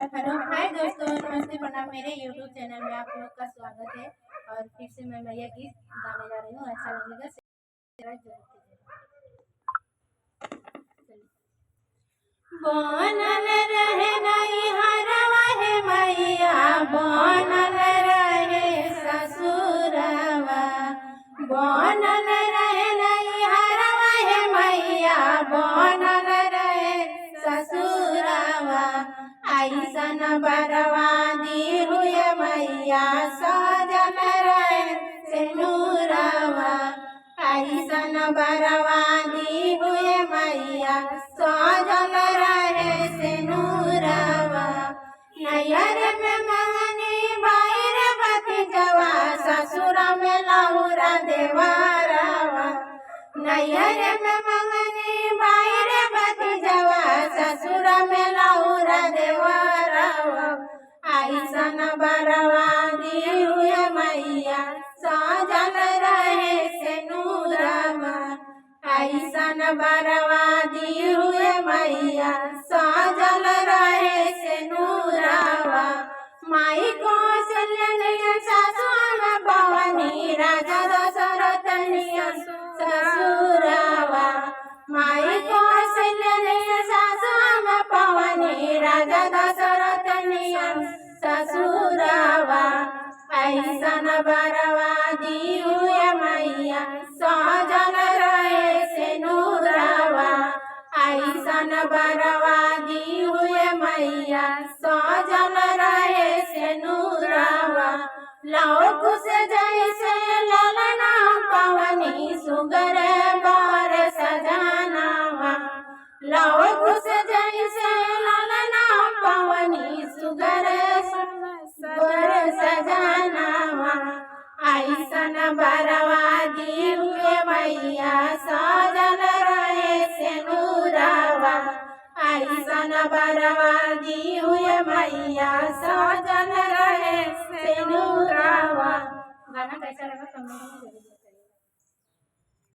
Hello, हाय दोस्तों, नमस्ते, प्रणाम। मेरे यूट्यूब चैनल में आप लोग का स्वागत है। और फिर से मैं मैया गीत गाने जा रही हूँ। अच्छा लगेगा शेयर बरवादी हुए मैया सजल रहे सिनुरवा नैयर में मंगनी बाहर जवा ससुर में लहुरा देवारवा नैयर में मंगनी बाहर जवा ससुर में लहुरा देवारवा आई सन बरवा બરવાદી હુએ મૈયા સાજલ રહે સે નૂરાવા માઈ કૌશલ્યનય સાસુન ભવાની રાજા દશરથનિય સસુરાવા માઈ કૌશલ્યનય સાસુન ભવાની રાજા દશરથનિય સસુરાવા પૈસન બરવાદી હુએ મૈયા सिनुरवा लौक जैसे ललना, पवनी सुगर बार सजानावा लौक से जैसे ललना, पवनी सुगर बर सजानावा ऐसन बरवादी हुए मैया, सजल रहे सिनुरवा ऐसन बरवादी हुए मैया, सजल తెనురావా గణ కైసారంగా తొమ్మిది